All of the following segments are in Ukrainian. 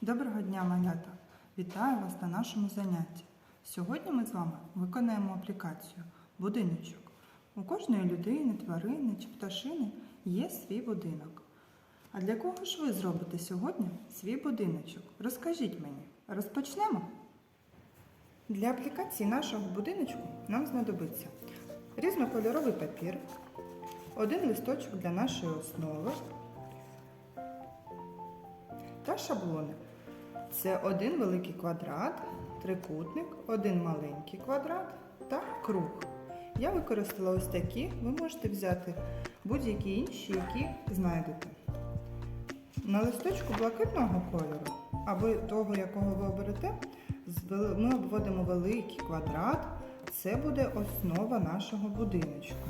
Доброго дня, малята! Вітаю вас на нашому занятті. Сьогодні ми з вами виконаємо аплікацію Будиночок. У кожної людини, тварини чи пташини є свій будинок. А для кого ж ви зробите сьогодні свій будиночок? Розкажіть мені. Розпочнемо? Для аплікації нашого будиночку нам знадобиться різнокольоровий папір, один листочок для нашої основи та шаблони. Це один великий квадрат, трикутник, один маленький квадрат та круг. Я використала ось такі, ви можете взяти будь-які інші, які знайдете. На листочку блакитного кольору, або того, якого ви оберете, ми обводимо великий квадрат. Це буде основа нашого будиночку.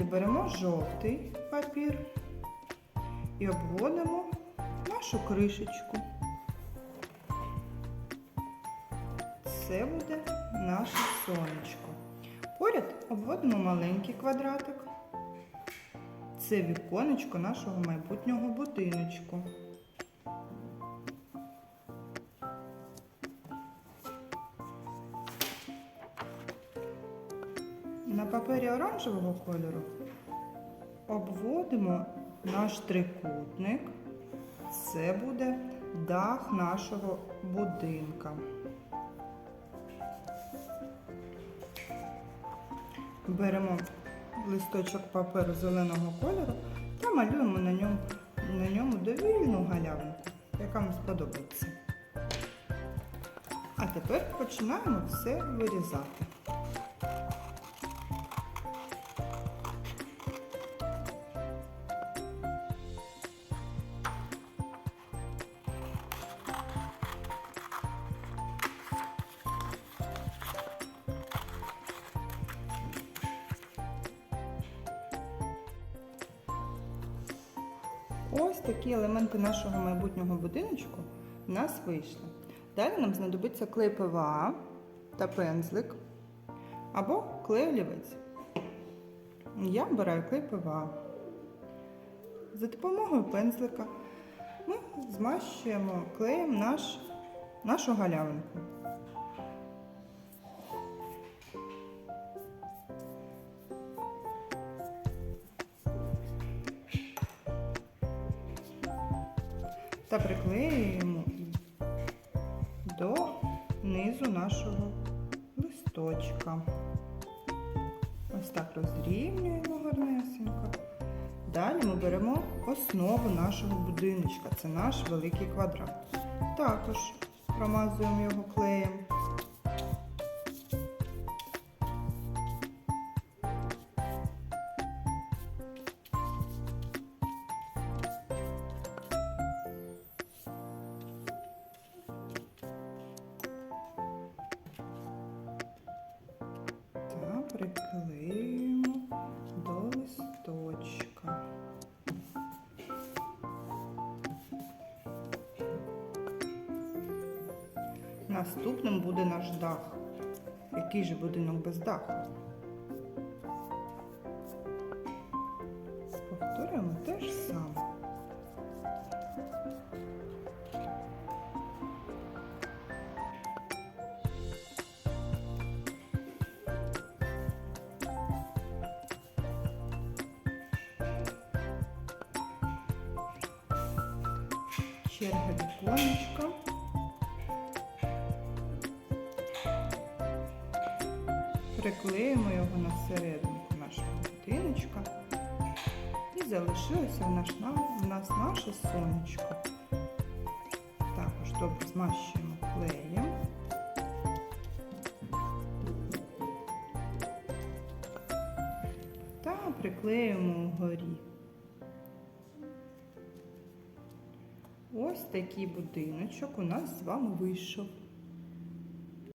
Далі беремо жовтий папір і обводимо нашу кришечку. Це буде наше сонечко. Поряд обводимо маленький квадратик. Це віконечко нашого майбутнього будиночку. На папері оранжевого кольору обводимо наш трикутник. Це буде дах нашого будинка. Беремо листочок паперу зеленого кольору та малюємо на ньому, на ньому довільну галявинку, яка вам сподобається. А тепер починаємо все вирізати. Ось такі елементи нашого майбутнього будиночку в нас вийшли. Далі нам знадобиться клей ПВА та пензлик або клей олівець. Я обираю клей ПВА. За допомогою пензлика ми змащуємо клеєм наш, нашу галявинку. Та приклеюємо до низу нашого листочка. Ось так розрівнюємо гарнесенько. Далі ми беремо основу нашого будиночка. Це наш великий квадрат. Також промазуємо його клеєм. Та приклеюємо до листочка. Наступним буде наш дах. Який же будинок без даху? Повторюємо те ж саме. Черга віконечка. Приклеїмо його на серединку нашого будиночка і залишилося в, наш, в нас наше сонечко. Також добре змащуємо клеєм. Та приклеїмо угорі. Ось такий будиночок у нас з вами вийшов.